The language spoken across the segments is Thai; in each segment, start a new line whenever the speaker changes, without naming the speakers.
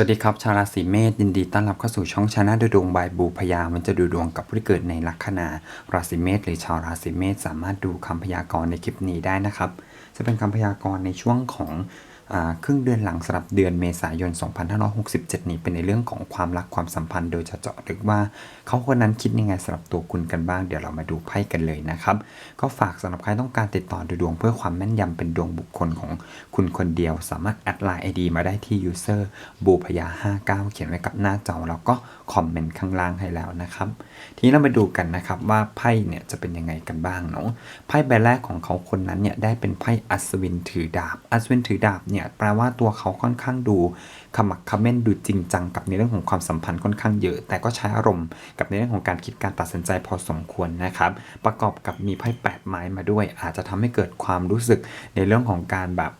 สวัสดีครับ ชาวราศีเมษยินดีต้อนรับเข้าสู่ช่องชนะดูดวงบายบูพยามันจะดูดวงกับผู้ที่เกิดในลัคนาราศีเมษหรือชาวราศีเมษสามารถดูคำพยากรณ์ในคลิปนี้ได้นะครับ จะเป็นคำพยากรณ์ในช่วงของ ครึ่งเดือนหลังสำหรับเดือนเมษายน 2567 นี้เป็นในเรื่องของความรักความสัมพันธ์ โดยจะเจาะลึกว่าเขาคนนั้นคิดยังไงสำหรับตัวคุณกันบ้างเดี๋ยวเรามาดูไพ่กันเลยนะครับ ก็ฝากสำหรับใครต้องการติดต่อดูดวงเพื่อความแม่นยำเป็นดวงบุคคลของคุณคนเดียว สามารถแอดไลน์ ID มาได้ที่ user บูพยา 59 เขียนไว้กับหน้าจอแล้วก็คอมเมนต์ข้างล่างให้แล้วนะครับ ทีนี้เรามาดูกันนะครับว่าไพ่เนี่ยจะเป็นยังไงกันบ้างเนาะไพ่ใบแรกของเขาคนนั้นเนี่ยได้เป็นไพ่อัศวินถือดาบอัศวินถือดาบเนี่ยแปลว่าตัวเขาค่อนข้างดูขมักเขม้นดูจริงจังกับในเรื่องของความสัมพันธ์ค่อนข้างเยอะ แต่ก็ใช้อารมณ์กับในเรื่องของการคิดการตัดสินใจพอสมควรนะครับ ประกอบกับมีไพ่แปดไม้มาด้วย อาจจะทำให้เกิดความรู้สึกในเรื่องของการแบบ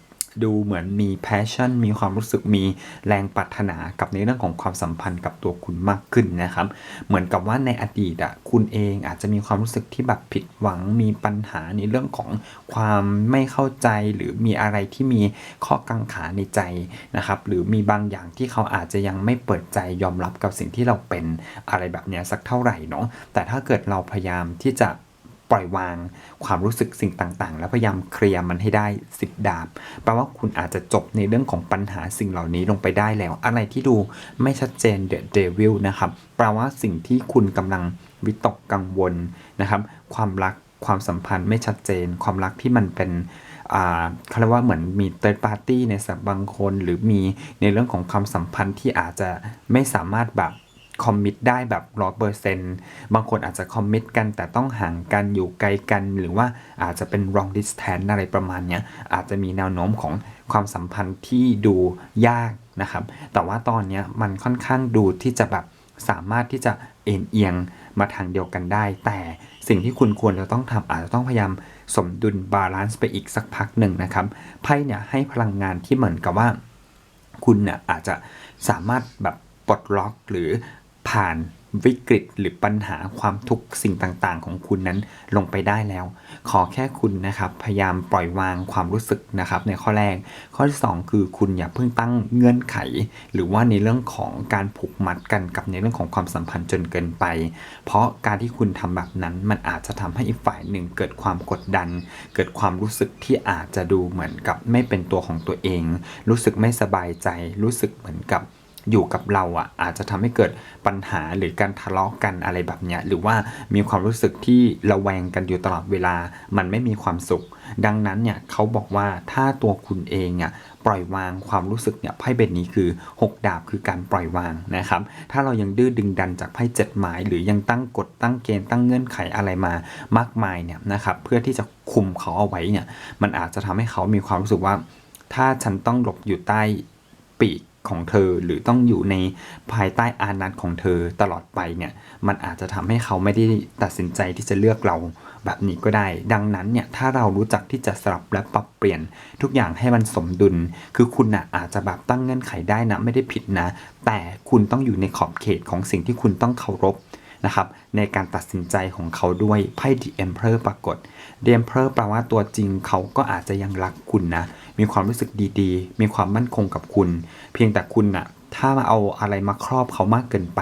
ดูเหมือนมี passion มีความรู้สึกมีแรงปรารถนากับในเรื่องของความสัมพันธ์กับตัวคุณมากขึ้นนะครับ เหมือนกับว่าในอดีตอะคุณเองอาจจะมีความรู้สึกที่แบบผิดหวังมีปัญหาในเรื่องของความไม่เข้าใจหรือมีอะไรที่มีข้อกังขาในใจนะครับหรือมีบางอย่างที่เขาอาจจะยังไม่เปิดใจยอมรับกับสิ่งที่เราเป็นอะไรแบบเนี้ยสักเท่าไหร่เนาะแต่ถ้าเกิดเราพยายามที่จะ ปล่อยวางความรู้สึกสิ่งต่างๆ แล้วพยายามเคลียร์มันให้ได้สิบดาบแปลว่าคุณอาจจะจบในเรื่องของปัญหาสิ่งเหล่านี้ลงไปได้แล้ว อะไรที่ดูไม่ชัดเจนเดอะเดวิลนะครับแปลว่าสิ่งที่คุณกำลังวิตกกังวลนะครับ ความรักความสัมพันธ์ไม่ชัดเจน ความรักที่มันเป็นเขาเรียกว่าเหมือนมี third party ในสับบางคน หรือมีในเรื่องของความสัมพันธ์ที่อาจจะไม่สามารถแบบ คอมมิตได้แบบร้อยเปอร์เซนต์บางคนอาจจะคอมมิตกันแต่ต้องห่างกันอยู่ไกลกัน หรือว่าอาจจะเป็น long distance อะไรประมาณเนี้ยอาจจะมีแนวโน้มของความสัมพันธ์ที่ดูยากนะครับ แต่ว่าตอนเนี้ยมันค่อนข้างดูที่จะแบบสามารถที่จะเอ็นเอียงมาทางเดียวกันได้ แต่สิ่งที่คุณควรจะต้องทำอาจจะต้องพยายามสมดุลบาลานซ์ไปอีกสักพักหนึ่งนะครับไพ่เนี่ยให้พลังงานที่เหมือนกับว่า คุณเนี่ยอาจจะสามารถแบบปลดล็อกหรือ ผ่านวิกฤตหรือปัญหาความทุกข์สิ่งต่างๆ ของคุณนั้นลงไปได้แล้ว ขอแค่คุณนะครับพยายามปล่อยวางความรู้สึกนะครับในข้อแรก ข้อที่ 2 คือคุณอย่าเพิ่งตั้งเงื่อนไข หรือว่าในเรื่องของการผูกมัดกันกับในเรื่องของความสัมพันธ์จนเกินไป เพราะการที่คุณทำแบบนั้นมันอาจจะทำให้อีกฝ่ายหนึ่งเกิดความกดดัน เกิดความรู้สึกที่อาจจะดูเหมือนกับไม่เป็นตัวของตัวเอง รู้สึกไม่สบายใจ รู้สึกเหมือนกับ อยู่กับเราอะอาจจะทำให้เกิดปัญหาหรือการทะเลาะกันอะไรแบบเนี้ยหรือว่ามีความรู้สึกที่ระแวงกันอยู่ตลอดเวลา มันไม่มีความสุข ดังนั้นเนี่ยเขาบอกว่าถ้าตัวคุณเองอะปล่อยวางความรู้สึกเนี่ยไพ่เบ็ดนี้คือ 6 ดาบคือการปล่อยวางนะครับ ถ้าเรายังดื้อดึงดันจากไพ่เจ็ดหมาย หรือยังตั้งกฎตั้งเกณฑ์ตั้งเงื่อนไขอะไรมามากมายเนี่ยนะครับเพื่อที่จะคุมเขาเอาไว้เนี่ยมันอาจจะทำให้เขามีความรู้สึกว่า ถ้าฉันต้องหลบอยู่ใต้ปีก ของเธอหรือต้องอยู่ในภายใต้อานัตของเธอตลอดไปเนี่ยมันอาจจะทำให้เขาไม่ได้ตัดสินใจที่จะเลือกเราแบบนี้ก็ได้ ดังนั้นเนี่ยถ้าเรารู้จักที่จะสลับและปรับเปลี่ยนทุกอย่างให้มันสมดุล คือคุณนะอาจจะแบบตั้งเงื่อนไขได้นะไม่ได้ผิดนะ แต่คุณต้องอยู่ในขอบเขตของสิ่งที่คุณต้องเคารพ นะครับในการตัดสินใจของเขาด้วยไพ่ The Emperor ปรากฏ The Emperor แปลว่าตัวจริงเขาก็อาจจะยังรักคุณนะ มีความรู้สึกดีๆ มีความมั่นคงกับคุณ เพียงแต่คุณน่ะถ้ามาเอาอะไรมาครอบเขามากเกินไป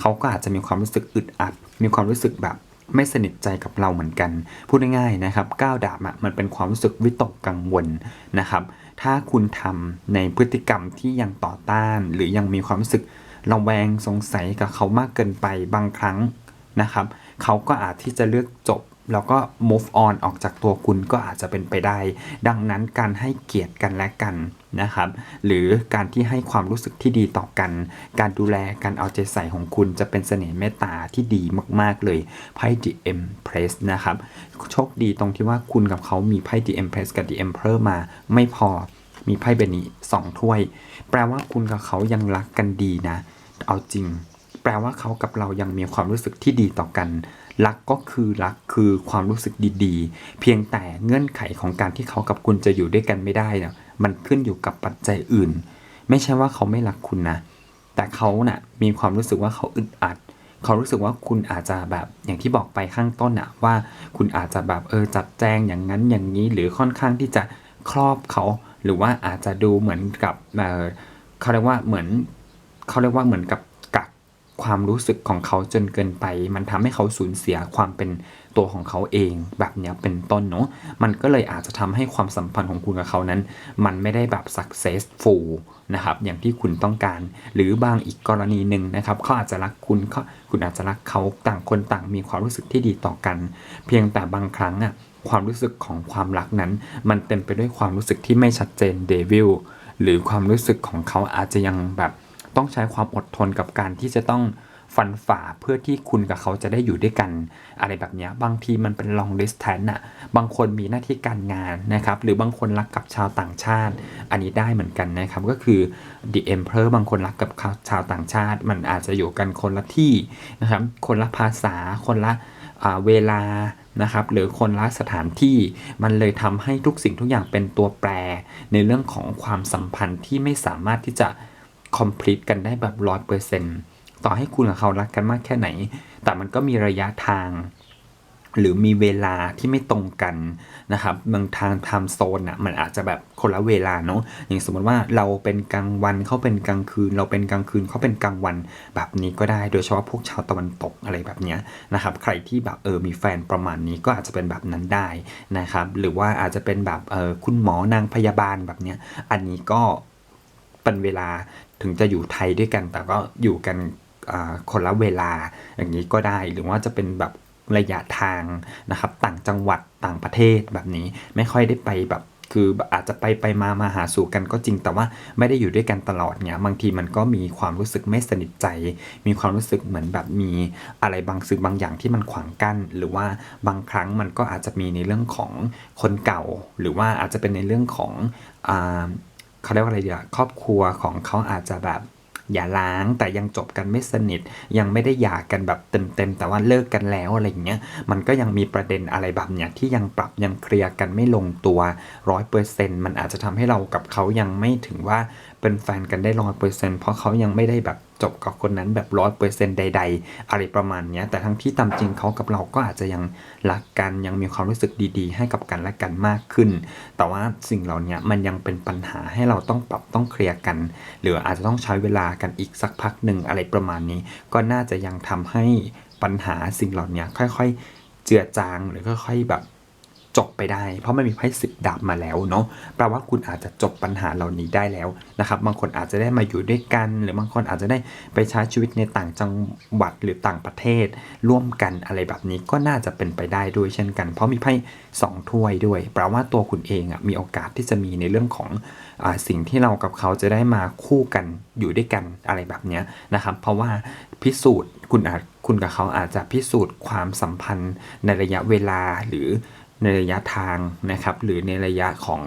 เขาก็อาจจะมีความรู้สึกอึดอัด มีความรู้สึกแบบไม่สนิทใจกับเราเหมือนกัน พูดง่ายๆนะครับก้าวดาบอะมันเป็นความรู้สึกวิตกกังวลนะครับ ถ้าคุณทำในพฤติกรรมที่ยังต่อต้าน หรือยังมีความรู้สึก ระแวงสงสัยกับเขามากเกินไปบางครั้งนะครับ เขาก็อาจที่จะเลือกจบแล้วก็ move on ออกจากตัวคุณก็อาจจะเป็นไปได้ ดังนั้นการให้เกียรติกันและกันนะครับ หรือการที่ให้ความรู้สึกที่ดีต่อกัน การดูแลการเอาใจใส่ของคุณจะเป็นเสน่ห์เมตตาที่ดีมาก ๆ เลยไพ่ The Empress นะครับ โชคดีตรงที่ว่าคุณกับเขามีไพ่ The Empress กับ The Emperor มาไม่พอมีไพ่เบนนี้สองถ้วย แปลว่าคุณกับเขายังรักกันดีนะ เอาจริง แปลว่าเขากับเรายังมีความรู้สึกที่ดีต่อกัน รักก็คือรักคือความรู้สึกดีๆ เพียงแต่เงื่อนไขของการที่เขากับคุณจะอยู่ด้วยกันไม่ได้เนะมันขึ้นอยู่กับปัจจัยอื่น ไม่ใช่ว่าเขาไม่รักคุณนะ แต่เขาน่ะมีความรู้สึกว่าเขาอึดอัดเขารู้สึกว่าคุณอาจจะแบบอย่างที่บอกไปข้างต้นอะว่าคุณอาจจะแบบเออจัดแจงอย่างนั้นอย่างนี้หรือค่อนข้างที่จะครอบเขา หรือว่าอาจจะดูเหมือนกับเออเขาเรียกว่าเหมือน เขาเรียกว่าเหมือนกับกักความรู้สึกของเขาจนเกินไป มันทำให้เขาสูญเสียความเป็นตัวของเขาเองแบบนี้เป็นต้นเนาะมันก็เลยอาจจะทำให้ความสัมพันธ์ของคุณกับเขานั้น มันไม่ได้แบบ successful นะครับอย่างที่คุณต้องการ หรือบางอีกกรณีหนึ่งนะครับเขาอาจจะรักคุณเขาคุณอาจจะรักเขาต่างคนต่างมีความรู้สึกที่ดีต่อกัน เพียงแต่บางครั้งอะความรู้สึกของความรักนั้น มันเต็มไปด้วยความรู้สึกที่ไม่ชัดเจนเดวิลหรือความรู้สึกของเขาอาจจะยังแบบ ต้องใช้ความอดทนกับการที่จะต้องฟันฝ่าเพื่อที่คุณกับเขาจะได้อยู่ด้วยกัน อะไรแบบนี้บางทีมันเป็น long distance อะบางคนมีหน้าที่การงานนะครับ หรือบางคนรักกับชาวต่างชาติ อันนี้ได้เหมือนกันนะครับ ก็คือ the emperor บางคนรักกับชาวต่างชาติ มันอาจจะอยู่กันคนละที่นะครับ คนละภาษาคนละเวลานะครับหรือคนละสถานที่มันเลยทำให้ทุกสิ่งทุกอย่างเป็นตัวแปร ในเรื่องของความสัมพันธ์ที่ไม่สามารถที่จะ complete กันได้แบบร้อยเปอร์เซ็นต์ต่อให้คุณกับเขารักกันมากแค่ไหน แต่มันก็มีระยะทาง หรือมีเวลาที่ไม่ตรงกันนะครับบางทางไทม์โซนอะมันอาจจะแบบคนละเวลาเนาะอย่างสมมติว่าเราเป็นกลางวันเขาเป็นกลางคืน เราเป็นกลางคืนเขาเป็นกลางวันแบบนี้ก็ได้โดยเฉพาะพวกชาวตะวันตกอะไรแบบเนี้ยนะครับใครที่แบบเออมีแฟนประมาณนี้ก็อาจจะเป็นแบบนั้นได้นะครับหรือว่าอาจจะเป็นแบบเออคุณหมอนางพยาบาลแบบเนี้ยอันนี้ก็เป็นเวลา ถึงจะอยู่ไทยด้วยกัน แต่ก็อยู่กันคนละเวลาอย่างนี้ก็ได้หรือว่าจะเป็นแบบระยะทางนะครับ ต่างจังหวัดต่างประเทศแบบนี้ไม่ค่อยได้ไปแบบคืออาจจะไปไปมามาหาสู่กันก็จริง แต่ว่าไม่ได้อยู่ด้วยกันตลอดเนี่ยบางทีมันก็มีความรู้สึกไม่สนิทใจ มีความรู้สึกเหมือนแบบมีอะไรบางสิ่งบางอย่างที่มันขวางกั้น หรือว่าบางครั้งมันก็อาจจะมีในเรื่องของคนเก่า หรือว่าอาจจะเป็นในเรื่องของอ่า เขาเรียกว่าอะไรดีล่ะครอบครัวของเขาอาจจะแบบอย่าล้างแต่ยังจบกันไม่สนิท ยังไม่ได้หย่ากันแบบเต็มๆแต่ว่าเลิกกันแล้วอะไรอย่างเงี้ยมันก็ยังมีประเด็นอะไรแบบเนี้ยที่ยังปรับยังเคลียร์กันไม่ลงตัวร้อยเปอร์เซ็นต์มันอาจจะทำให้เรากับเขายังไม่ถึงว่า เป็นแฟนกันได้ร้อยเปอร์เซ็นต์เพราะเขายังไม่ได้แบบจบกับคนนั้นแบบร้อยเปอร์เซ็นต์ใด ๆ อะไรประมาณเนี้ยแต่ทั้งที่ตามจริงเขากับเราก็อาจจะยังรักกันยังมีความรู้สึกดีๆ ให้กับกันและกันมากขึ้น แต่ว่าสิ่งเหล่านี้มันยังเป็นปัญหาให้เราต้องปรับต้องเคลียร์กัน หรืออาจจะต้องใช้เวลากันอีกสักพักหนึ่งอะไรประมาณนี้ ก็น่าจะยังทำให้ปัญหาสิ่งเหล่านี้ค่อย ๆ เจือจางหรือค่อยๆแบบ จบไปได้ เพราะมันมีไพ่สิบดาบมาแล้วเนาะแปลว่าคุณอาจจะจบปัญหาเหล่านี้ได้แล้วนะครับ บางคนอาจจะได้มาอยู่ด้วยกัน หรือบางคนอาจจะได้ไปใช้ชีวิตในต่างจังหวัดหรือต่างประเทศ ร่วมกันอะไรแบบนี้ก็น่าจะเป็นไปได้ด้วยเช่นกัน เพราะมีไพ่สองถ้วยด้วยแปลว่าตัวคุณเองอะมีโอกาสที่จะมีในเรื่องของอสิ่งที่เรากับเขาจะได้มาคู่กันอยู่ด้วยกันอะไรแบบนี้นะครับ เพราะว่าพิสูจน์คุณอาจคุณกับเขาอาจจะพิสูจน์ความสัมพันธ์ในระยะเวลาหรือ ในระยะทางนะครับหรือในระยะของ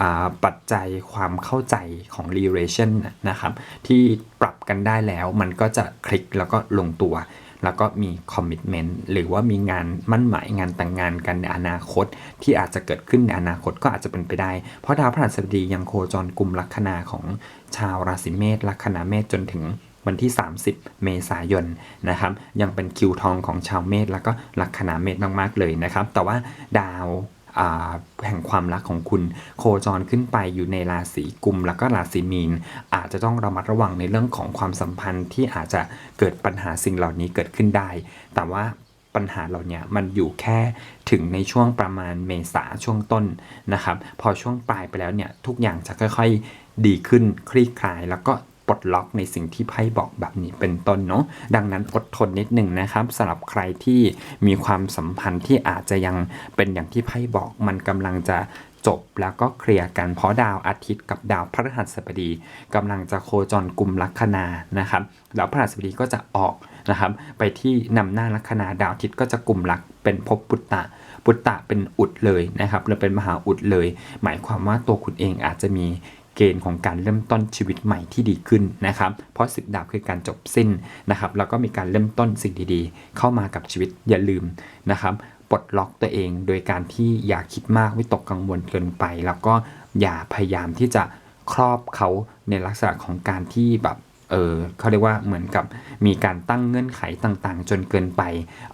อปัจจัยความเข้าใจของ relation นะครับที่ปรับกันได้แล้วมันก็จะคลิกแล้วก็ลงตัว แล้วก็มี commitment หรือว่ามีงานมั่นหมายงานแต่างงานกันในอนาคต ที่อาจจะเกิดขึ้นในอนาคตก็อาจจะเป็นไปได้ เพราะดาวพฤหัสบดียังโคจรกลุ่มลัคนาของชาวราศีเมษลัคนาเมษจนถึง วันที่ 30 เมษายนนะครับยังเป็นคิวทองของชาวเมษแล้วก็ลัคนาเมษมากๆเลยนะครับ แต่ว่าดาวแห่งความรักของคุณโคจรขึ้นไปอยู่ในราศีกุมแล้วก็ราศีมีน อาจจะต้องระมัดระวังในเรื่องของความสัมพันธ์ที่อาจจะเกิดปัญหาสิ่งเหล่านี้เกิดขึ้นได้ แต่ว่าปัญหาเหล่านี้มันอยู่แค่ถึงในช่วงประมาณเมษาช่วงต้นนะครับ พอช่วงปลายไปแล้วเนี่ยทุกอย่างจะค่อย ๆ ดีขึ้นคลี่คลายแล้วก็ ปลดล็อกในสิ่งที่ไพ่บอกแบบนี้เป็นต้นเนาะดังนั้นอดทนนิดหนึ่งนะครับสำหรับใครที่มีความสัมพันธ์ที่อาจจะยังเป็นอย่างที่ไพ่บอกมันกำลังจะจบแล้วก็เคลียร์กันเพราะดาวอาทิตย์กับดาวพฤหัสบดีกำลังจะโคจรกลุ่มลัคนานะครับดาวพฤหัสบดีก็จะออกนะครับไปที่นำหน้าลัคนาดาวอาทิตย์ก็จะกลุ่มลักเป็นภพปุตตะปุตตะเป็นอุดเลยนะครับหรือเป็นมหาอุดเลย หมายความว่าตัวคุณเองอาจจะมี เกณฑ์ของการเริ่มต้นชีวิตใหม่ที่ดีขึ้นนะครับ เพราะสึกดาบคือการจบสิ้นนะครับแล้วก็มีการเริ่มต้นสิ่งดีๆ เข้ามากับชีวิตอย่าลืมนะครับปลดล็อกตัวเองโดยการที่อย่าคิดมากวิตกกังวลเกินไป แล้วก็อย่าพยายามที่จะครอบเขาในลักษณะของการที่แบบ เออเขาเรียกว่าเหมือนกับมีการตั้งเงื่อนไขต่างๆ จนเกินไป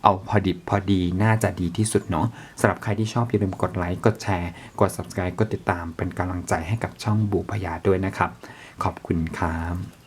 เอาพอดิบพอดีน่าจะดีที่สุดเนาะสำหรับใครที่ชอบอย่าลืมกดไลค์กดแชร์กด subscribe กดติดตามเป็นกำลังใจให้กับช่องบูพยาด้วยนะครับ ขอบคุณครับ